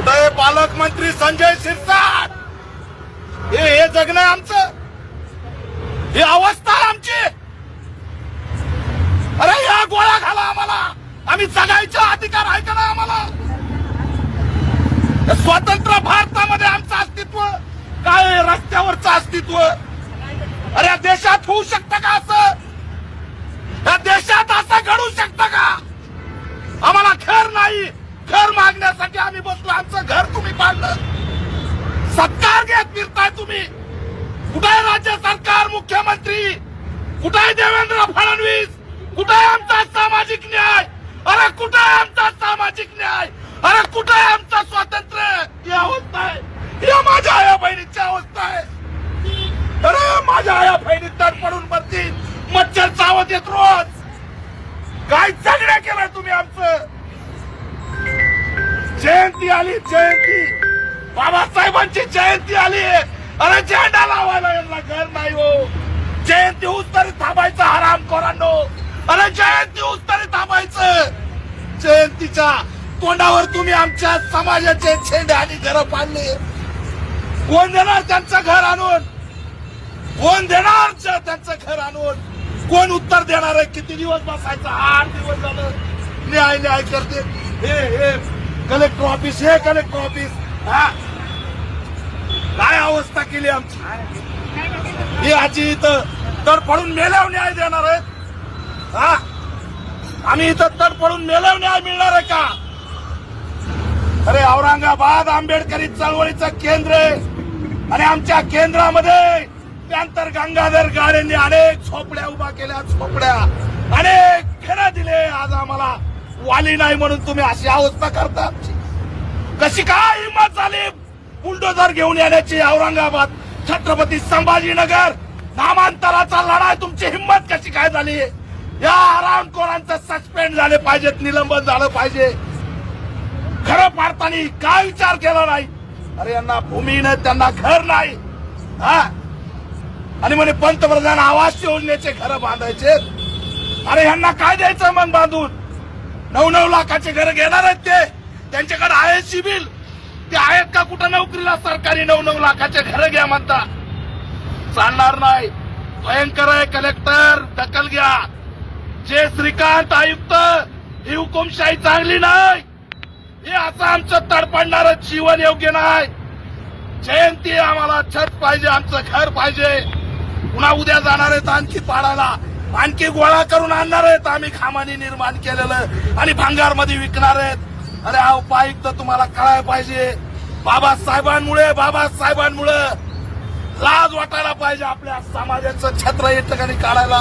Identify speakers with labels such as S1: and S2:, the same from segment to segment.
S1: कुठे पालकमंत्री संजय शिरसाट हे हे जगणं आमचं. ही अवस्था आमची. अरे या गोळ्या घाला आम्हाला. आम्ही जगायचा अधिकार आहे का ना आम्हाला? स्वतंत्र भारतामध्ये आमचं अस्तित्व काय रस्त्यावरच रस्त्यावरचं अस्तित्व? अरे या देशात होऊ शकतं का असं? या देशात असं घडू शकतं का? आम्हाला घर मागण्यासाठी आम्ही बसलो. आमचं घर तुम्ही पाडलं. सत्कार घेत फिरताय तुम्ही. कुठे राज्य सरकार मुख्यमंत्री? कुठे देवेंद्र फडणवीस? कुठे आमचा सामाजिक न्याय? अरे कुठे आमचा सामाजिक न्याय? अरे कुठे आहे आमचा स्वातंत्र्य? ही अवस्था आहे. या माझ्या आया बहिणीची अवस्था आहे. अरे माझ्या आया बहिणी तर पडून मरतील मच्छर चावत येत रोज. काय जगड्या केलं तुम्ही आमचं? जयंती आली जयंती. बाबासाहेबांची जयंती आली. अरे झेंडा लावायला यांना घर नाही हो. जयंती उत्तरी तरी थांबायचं हराम कोरांडो अरे जयंती उत्तरी तरी थांबायचं. जयंतीच्या तोंडावर तुम्ही आमच्या समाजाचे झेंडे आणि घर पाडले. कोण देणार त्यांचं घर आणून? कोण देणार त्यांचं घर आणून? कोण उत्तर देणार आहे? किती दिवस बसायचं? आठ दिवस झालं. न्याय न्याय करते. हे हे. कलेक्टर ऑफिस हे कलेक्टर ऑफिस. हा? काय अवस्था केली आमची? ही आजी इथं तडफडून मेल्यावर न्याय देणार आहेत. हा? आम्ही इथं तडफडून मेल्यावर न्याय मिळणार आहे का? अरे औरंगाबाद आंबेडकरी चळवळीचं केंद्र आहे. आणि आमच्या केंद्रामध्ये त्यानंतर गंगाधर गाडेंनी अनेक झोपड्या उभा केल्या झोपड्या. अनेक फेऱ्या दिले आज आम्हाला. वाली नाही म्हणून तुम्ही अशी अवस्था करता कशी काय हिंमत झाली? बुलडोझर घेऊन येण्याची औरंगाबाद छत्रपती संभाजीनगर. नामांतराचा लढाई तुमची हिंमत कशी काय झाली? या आरामखोरांचं सस्पेंड झाले पाहिजेत निलंबन झालं पाहिजे. खरं पाडताना काय विचार केला नाही? अरे यांना भूमी नाही त्यांना घर नाही. हा? आणि म्हणे पंतप्रधान आवास योजनेचे घर बांधायचे. अरे यांना काय द्यायचं मग बांधून? नऊ नऊ लाखाचे घर घेणार आहेत ते. त्यांच्याकडे आहे सिबिल ते आहेत का कुठं नोकरीला? सरकारी नऊ नऊ लाखाचे घर घ्या म्हणता. चालणार नाही. भयंकर आहे कलेक्टर. दखल घ्या. जे श्रीकांत आयुक्त ही हुकुमशाही चांगली नाही. हे असं आमचं तडपडणार जीवन योग्य नाही. जयंती आम्हाला छत पाहिजे आमचं घर पाहिजे. पुन्हा उद्या जाणार आहेत आणखी पाडायला. आणखी गोळा करून आणणार आहेत. आम्ही खामानी निर्माण केलेलं आणि भांगारमध्ये विकणार आहेत. अरे हा उपायुक्त तुम्हाला कळायला पाहिजे. बाबासाहेबांमुळे बाबासाहेबांमुळे. लाज वाटायला पाहिजे आपल्या समाजाचं छत्र या ठिकाणी काढायला.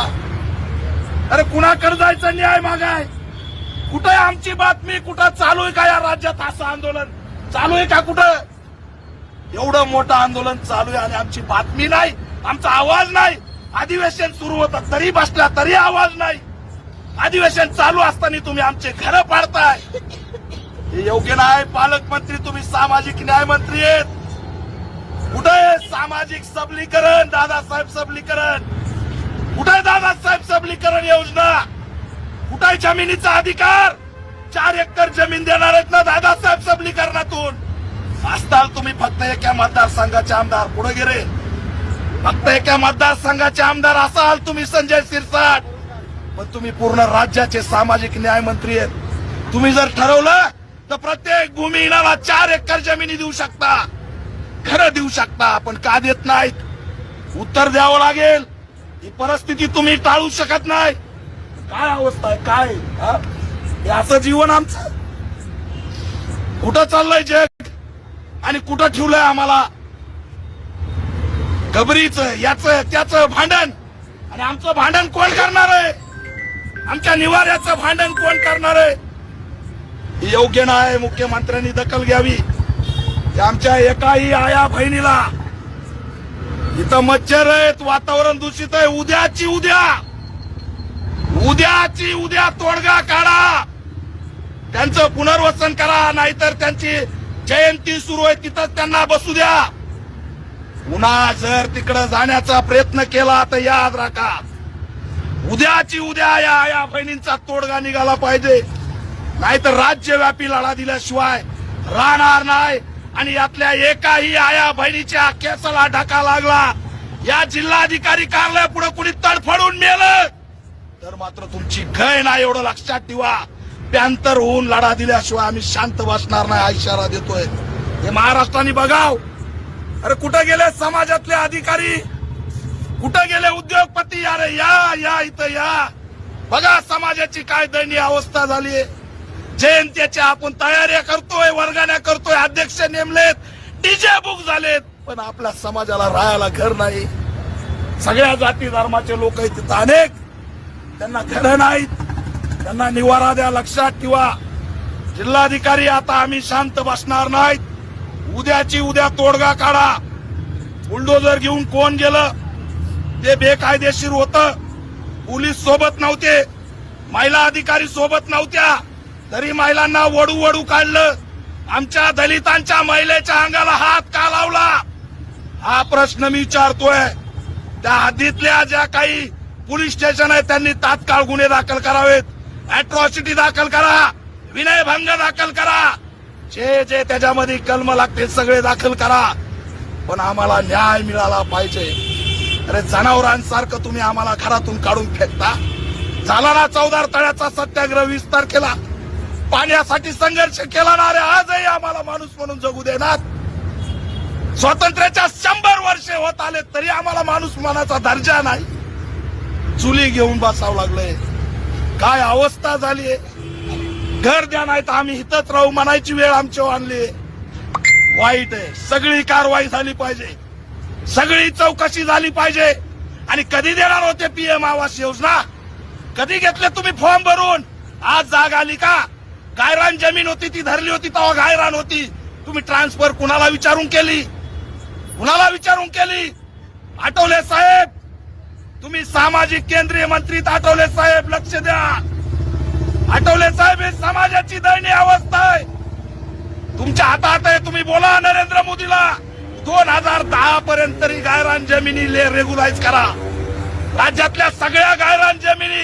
S1: अरे कुणाकडे जायचं न्याय मागाय? कुठे आमची बातमी? कुठं चालू आहे का या राज्यात असं आंदोलन? चालू आहे का कुठं? एवढं मोठं आंदोलन चालू आहे आणि आमची बातमी नाही आमचा आवाज नाही. अधिवेशन सुरू होतं तरी बसला तरी आवाज नाही. अधिवेशन चालू असताना तुम्ही आमचे घर पाडताय. हे योग्य नाही. पालकमंत्री तुम्ही सामाजिक न्याय मंत्री आहेत. कुठे सामाजिक सबलीकरण? दादासाहेब सबलीकरण. कुठे दादासाहेब सबलीकरण योजना? कुठे जमिनीचा अधिकार? चार एकर जमीन देणार आहेत ना दादासाहेब सबलीकरणातून? असताल तुम्ही फक्त एका मतदारसंघाचे आमदार पुढे गेले. फक्त एका मतदारसंघाचे आमदार असाल तुम्ही संजय सिरसाट. पण तुम्ही पूर्ण राज्याचे सामाजिक न्याय मंत्री आहेत. तुम्ही जर ठरवलं तर प्रत्येक भूमिहीनाला चार एकर जमिनी देऊ शकता. खरं देऊ शकता पण का देत नाहीत? उत्तर द्यावं लागेल. ही परिस्थिती तुम्ही टाळू शकत नाही. काय अवस्था आहे? काय? असं जीवन आमचं? कुठं चाललंय जग? आणि कुठं ठेवलंय आम्हाला? गबरीच याच त्याच भांडण. आणि आमचं भांडण कोण करणार आहे? आमच्या निवाऱ्याचं भांडण कोण करणार आहे? योग्य नाही मुख्यमंत्र्यांनी दखल घ्यावी. आमच्या एकाही आया बहिणीला. इथं मच्छर आहेत वातावरण दूषित आहे. उद्याची उद्या. उद्याची उद्या तोडगा काढा. त्यांचं पुनर्वसन करा नाहीतर त्यांची जयंती सुरू आहे. तिथं त्यांना बसू द्या. पुन्हा जर तिकडे जाण्याचा प्रयत्न केला तर याद राखा. उद्याची उद्या या या बहिणींचा तोडगा निघाला पाहिजे. नाहीतर राज्यव्यापी लढा दिल्याशिवाय राहणार नाही. आणि यातल्या एकाही आया बहिणीच्या केसाला ढका लागला. या जिल्हाधिकारी कार्यालय पुढे कुणी तडफडून मेलं? तर मात्र तुमची गय नाही एवढं लक्षात ठेवा. प्यांतर होऊन लढा दिल्याशिवाय आम्ही शांत बसणार नाही हा इशारा देतोय. हे महाराष्ट्राने बघाव. अरे कुठं गेले समाजातले अधिकारी? कुठं गेले उद्योगपती? अरे या या इथं या. बघा समाजाची काय दयनीय अवस्था झाली जयंतीच्या आपण तयाऱ्या करतोय वर्गाण्या करतोय अध्यक्ष नेमलेत डीजे बुक झालेत. पण आपल्या समाजाला राहायला घर नाही. सगळ्या जाती धर्माचे लोक आहेत तिथं अनेक. त्यांना घरं नाहीत. त्यांना निवारा द्या लक्षात ठेवा. जिल्हाधिकारी आता आम्ही शांत बसणार नाहीत. उद्याची उद्या तोडगा काढा. बुलडोजर घेऊन कोण गेलं? ते बेकायदेशीर होत. पोलीस सोबत नव्हते. महिला अधिकारी सोबत नव्हत्या. तरी महिलांना वडू वडू काढलं. आमच्या दलितांच्या महिलेच्या अंगाला हात का लावला? हा प्रश्न मी विचारतोय. त्या हद्दीतल्या ज्या काही पोलीस स्टेशन आहेत त्यांनी तात्काळ गुन्हे दाखल करावेत. अॅट्रॉसिटी दाखल करा. विनयभंग दाखल करा. जे जे त्याच्यामध्ये कलम लागते सगळे दाखल करा. पण आम्हाला न्याय मिळाला पाहिजे. अरे जनावरांसारखं तुम्ही आम्हाला घरातून काढून फेकता. झाला ना चौदार तळ्याचा सत्याग्रह वीस तारखेला. पाण्यासाठी संघर्ष केला ना रे आजही आम्हाला माणूस म्हणून जगू देणार स्वातंत्र्याच्या शंभर वर्षे होत आले तरी आम्हाला माणूस मनाचा दर्जा नाही. चुली घेऊन बसावं लागलंय. काय अवस्था झालीये? घर द्या नाही तर आम्ही इथंच राहू म्हणायची वेळ आमची आणली वाईट आहे. सगळी कारवाई झाली पाहिजे. सगळी चौकशी झाली पाहिजे. आणि कधी देणार होते पीएम आवास योजना? कधी घेतले तुम्ही फॉर्म भरून? आज जाग आली का? गायरान जमीन होती ती धरली होती तेव्हा गायरान होती. तुम्ही ट्रान्सफर कुणाला विचारून केली? कुणाला विचारून केली? आठवले साहेब? तुम्ही सामाजिक केंद्रीय मंत्री आठवले साहेब? लक्ष द्या. आठवले साहेब हे समाजाची दयनीय अवस्था आहे. तुमच्या हातात आहे तुम्ही बोला नरेंद्र मोदीला. दोन हजार दहा पर्यंत तरी गायरान जमिनी रेग्युलाइज करा. राज्यातल्या सगळ्या गायरान जमिनी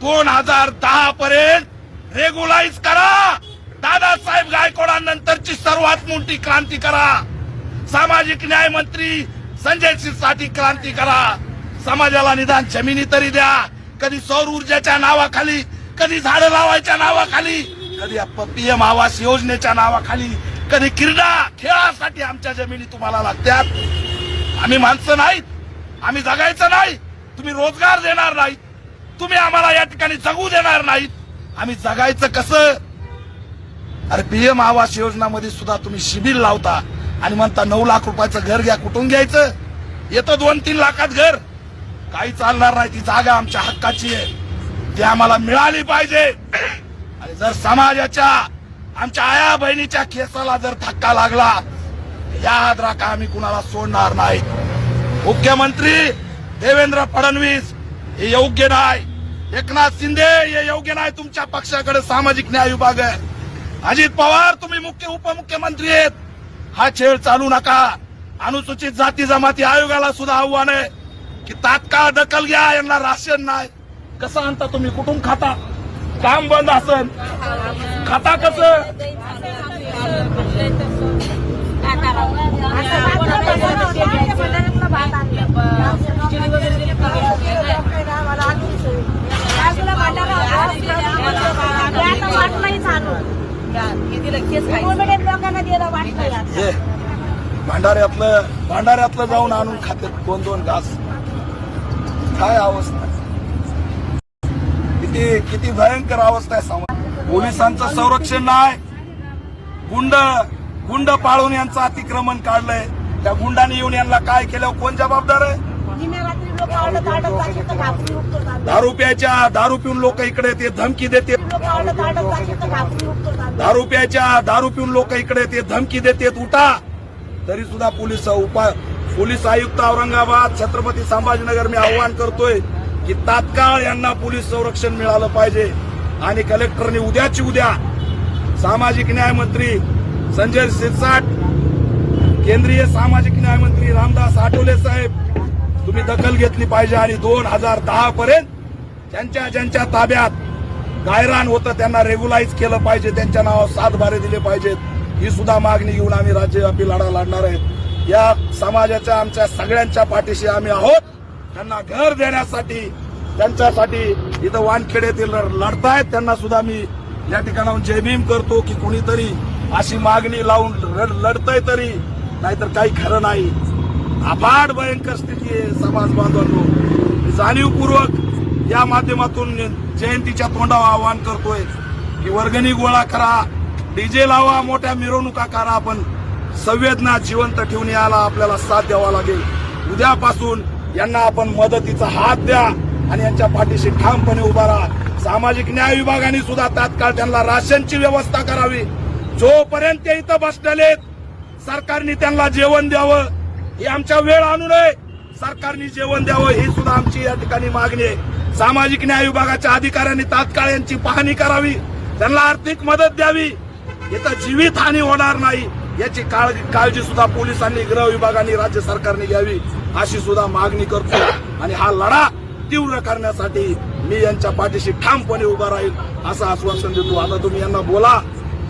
S1: दोन हजार दहा पर्यंत रेग्युलाइज करा. दादासाहेब गायकवाडांनंतरची सर्वात मोठी क्रांती करा. सामाजिक न्याय मंत्री संजयसाठी क्रांती करा. समाजाला निदान जमिनी तरी द्या. कधी सौर ऊर्जेच्या नावाखाली कधी झाडं लावायच्या नावाखाली कधी पीएम आवास योजनेच्या नावाखाली कधी क्रीडा खेळासाठी आमच्या जमिनी तुम्हाला लागतात आम्ही माणसं नाहीत आम्ही जगायचं नाही तुम्ही रोजगार देणार नाहीत तुम्ही आम्हाला या ठिकाणी जगू देणार नाहीत. आम्ही जगायचं कसं? अरे पीएम आवास योजना मध्ये सुद्धा तुम्ही शिबिर लावता आणि म्हणता नऊ लाख रुपयाचं घर घ्या कुठून घ्यायचं? येतं दोन तीन लाखात घर. काही चालणार नाही ती जागा आमच्या हक्काची आहे. ती आम्हाला मिळाली पाहिजे. आणि जर समाजाच्या आमच्या आया बहिणीच्या केसाला जर धक्का लागला या राखा आम्ही कुणाला सोडणार नाही. मुख्यमंत्री देवेंद्र फडणवीस हे योग्य नाही. एकनाथ शिंदे हे योग्य नाही तुमच्या पक्षाकडे सामाजिक न्याय विभाग आहे. अजित पवार तुम्ही मुख्य उपमुख्यमंत्री आहेत. हा खेळ चालू नका. अनुसूचित जाती जमाती आयोगाला सुद्धा आव्हान आहे की तात्काळ दखल घ्या यांना राशन नाही. कसं आणता तुम्ही? कुठून खाता? काम बंद असन. खाता कसं? भांडाऱ्यातलं भांडाऱ्यातलं जाऊन आणून खात्यात. दोन दोन घास. काय अवस्था? किती किती भयंकर अवस्था आहे समाज पोलिसांचं संरक्षण नाही. गुंड गुंड पाळून यांचं अतिक्रमण काढलंय. त्या गुंडाने येऊन यांना काय केलं? कोण जबाबदार आहे? दारू प्यायच्या दारू पिऊन लोक इकडे येते धमकी देते. दारू प्यायच्या दारू पिऊन लोक इकडे येते धमकी देते उठा. तरी सुद्धा पोलीस उपाय पोलीस आयुक्त औरंगाबाद छत्रपती संभाजीनगर मी आव्हान करतोय. की तात्काळ यांना पोलीस संरक्षण मिळालं पाहिजे. आणि कलेक्टरने उद्याची उद्या सामाजिक न्याय मंत्री संजय सिरसाट केंद्रीय सामाजिक न्याय मंत्री रामदास आठवले साहेब तुम्ही दखल घेतली पाहिजे आणि दोन हजार दहा पर्यंत ज्यांच्या ज्यांच्या ताब्यात गायरान होतं त्यांना रेग्युलाइज केलं पाहिजे त्यांच्या नावावर सात बारे दिले पाहिजेत. ही सुद्धा मागणी घेऊन आम्ही राज्यव्यापी लढा लढणार आहेत. या समाजाच्या आमच्या सगळ्यांच्या पाठीशी आम्ही आहोत. त्यांना घर देण्यासाठी त्यांच्यासाठी इथं वानखेडेतील लढतायत. त्यांना सुद्धा मी या ठिकाणाहून जयभीम करतो की कुणीतरी अशी मागणी लावून लढतय तरी नाहीतर काही खरं नाही. अफाट भयंकर स्थिती आहे समाज बांधवांनो. मी जाणीवपूर्वक या माध्यमातून जयंतीच्या तोंडावर आवाहन करतोय की वर्गणी गोळा करा डीजे लावा मोठ्या मिरवणुका करा पण संवेदना जिवंत ठेवून याला आपल्याला साथ द्यावा लागेल. उद्यापासून यांना आपण मदतीचा हात द्या आणि यांच्या पाठीशी ठामपणे उभा राहा. सामाजिक न्याय विभागाने सुद्धा तात्काळ त्यांना राशनची व्यवस्था करावी. जोपर्यंत ते इथं बसलेले सरकारने त्यांना जेवण द्यावं ही आमच्या वेळ आणू नये. सरकारने जेवण द्यावं ही सुद्धा आमची या ठिकाणी मागणी आहे. सामाजिक न्याय विभागाच्या अधिकाऱ्यांनी तात्काळ यांची पाहणी करावी. त्यांना आर्थिक मदत द्यावी. इथं जीवित हानी होणार नाही. याची काळजी काळजी सुद्धा पोलिसांनी गृह विभागाने राज्य सरकारने घ्यावी अशी सुद्धा मागणी करतो. आणि हा लढा तीव्र करण्यासाठी मी यांच्या पाठीशी ठामपणे उभा राहील असं आश्वासन देतो. आता तुम्ही यांना बोला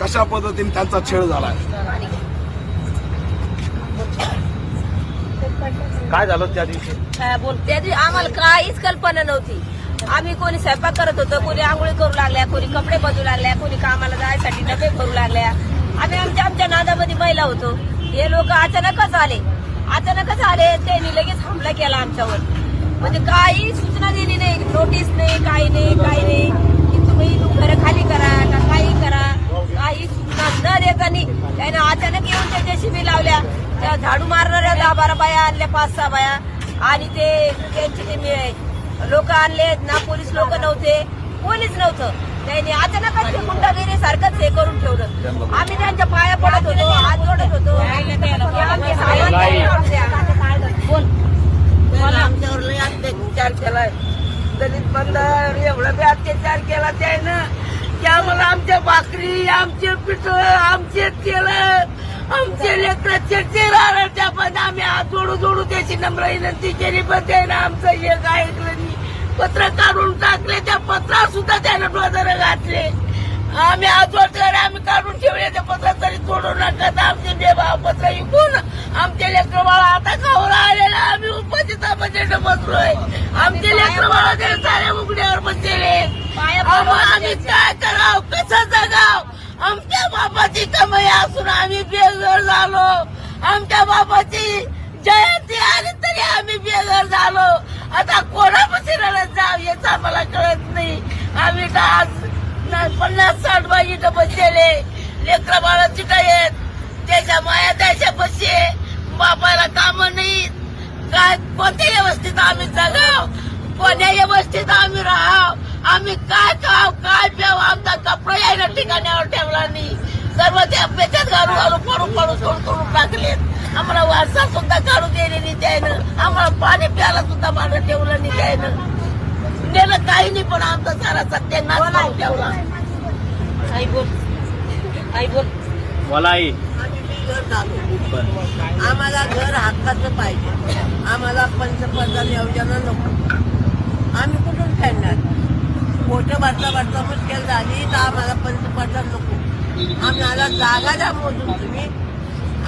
S1: कशा पद्धतीने त्यांचा छेड झाला
S2: काय झालं त्या दिवशी?
S3: बोल त्या दिवशी आम्हाला काहीच कल्पना नव्हती. आम्ही कोणी स्वयंपाक करत होतो कोणी आंघोळी करू लागल्या कोणी कपडे बदलू लागल्या कोणी कामाला जायसाठी डबे भरू लागल्या. आम्ही आमच्या आमच्या नादामध्ये महिला होतो. हे लोक अचानकच आले. अचानकच आले त्यांनी लगेच हमला केला आमच्यावर. म्हणजे काही सूचना दिली नाही. नोटीस नाही काही नाही काही नाही. की तुम्ही घरं खाली करा का काही करा. काही सूचना न देतानी त्याने अचानक येऊन त्या जेसीबी लावल्या. त्या झाडू मारणाऱ्या दहा बारा बाया आणल्या पाच सहा बाया. आणि ते त्यांचे ते लोक आणले ना पोलीस लोक नव्हते. कोणीच नव्हतं. त्यांनी अचानकच ते गुंडागिरी सारखंच हे करून ठेवलं. आम्ही त्यांच्या पाया पडत होतो हात जोडत होतो. आमचे काम द्या. बोल
S4: मला आमच्यावर लय अत्याचार केलाय. दलित बंधर एवढा बी अत्याचार केला त्यानं की आम्हाला आमच्या भाकरी आमचे पिठ आमचे तेल आमचे लेकराचे चेहरा त्या पण आम्ही हात जोडू जोडू त्याची नम्र विनंती केली पण त्यानं आमचं एक ऐकलं नाही. पत्र काढून टाकले त्या पत्रात सुद्धा त्यानं डोदर घातले. आम्ही आजवर आम्ही काढून ठेवले त्या पत्र तरी तोडू नका आमचे बेभाव पत्र विकून आमचे लेकर बाळा आता खावर आलेला आम्ही उपाशी तापाचे बसलोय आमचे लेकर बाळा ते साऱ्या उघड्यावर बसलेले. आम्ही काय कराव? कसं जगाव? आमच्या बापाची कमाई असून आम्ही बेघर झालो. आमच्या बापाची जयंती आली तरी आम्ही बेघर झालो. आता कोणापाशी रडत जाव हेच आम्हाला कळत नाही. आम्ही का आज पन्नास साठ बाई इथं बसलेले. लेकरं बाळा तिथं येत त्याच्या माया त्याच्या बसे बापाला काम नाही काय कोणत्या व्यवस्थित आम्ही जगाव कोण्या व्यवस्थित आम्ही राहाव? आम्ही काय खाव? काय प्याव? आमचा कपडा यायला ठिकाण्यावर ठेवला नाही. सर्व त्या पेच्यात घालू घालू पडून पडू सोडून तोडून टाकलेत. आम्हाला वारसा सुद्धा काढू दिले नाही त्यानं. आम्हाला पाणी प्यायला सुद्धा मागं ठेवलं नाही त्यानं. नेलं काही नाही पण आमचा सारा सत्यानाश करून ठेवला.
S3: आई बोल. आई बोल.
S2: मला आई.
S4: आम्हाला घर हक्काचं पाहिजे. आम्हाला पंचप्रधान योजना नको. आम्ही कुठून फेडणार मोठं भरता भरता मुश्किल झाली तर आम्हाला पंचप्रधान नको. आम्हाला जागा द्या मोजून तुम्ही.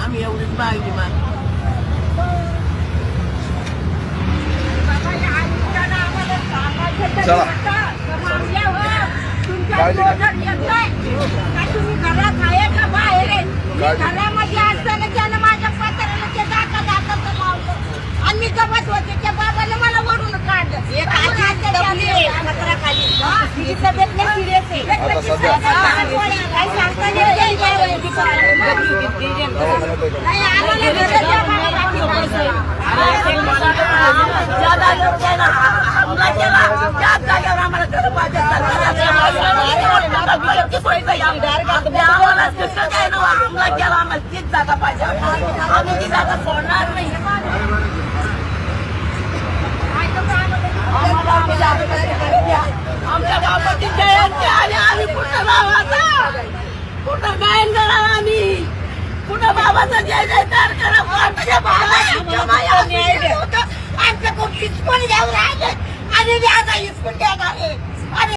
S4: आम्ही एवढीच मागणी मागतो
S1: चला काळजी घ्या.
S3: तुम्ही घरात आहे का बाहेर आहे
S1: काळजी.
S3: घरामध्ये असताना त्यानं माझ्या पत्राला ते दाखा दाखा लावलं आणि मी गमत होते त्या आम्हाला
S4: हा- तीच जागा पाहिजे आम्ही ती जागा सोडणार नाही आम्हाला आम्ही जागा पाहिजे. आमच्या बाबाची जयंती आली आम्ही कुठं गावाचा कुठं काय करणार आम्ही? कुठं बाबाचा जय जयकार करा आमच्या बाबाची होतं. आमचं खूप घेऊन राहिले. आणि आता घेणार आहे.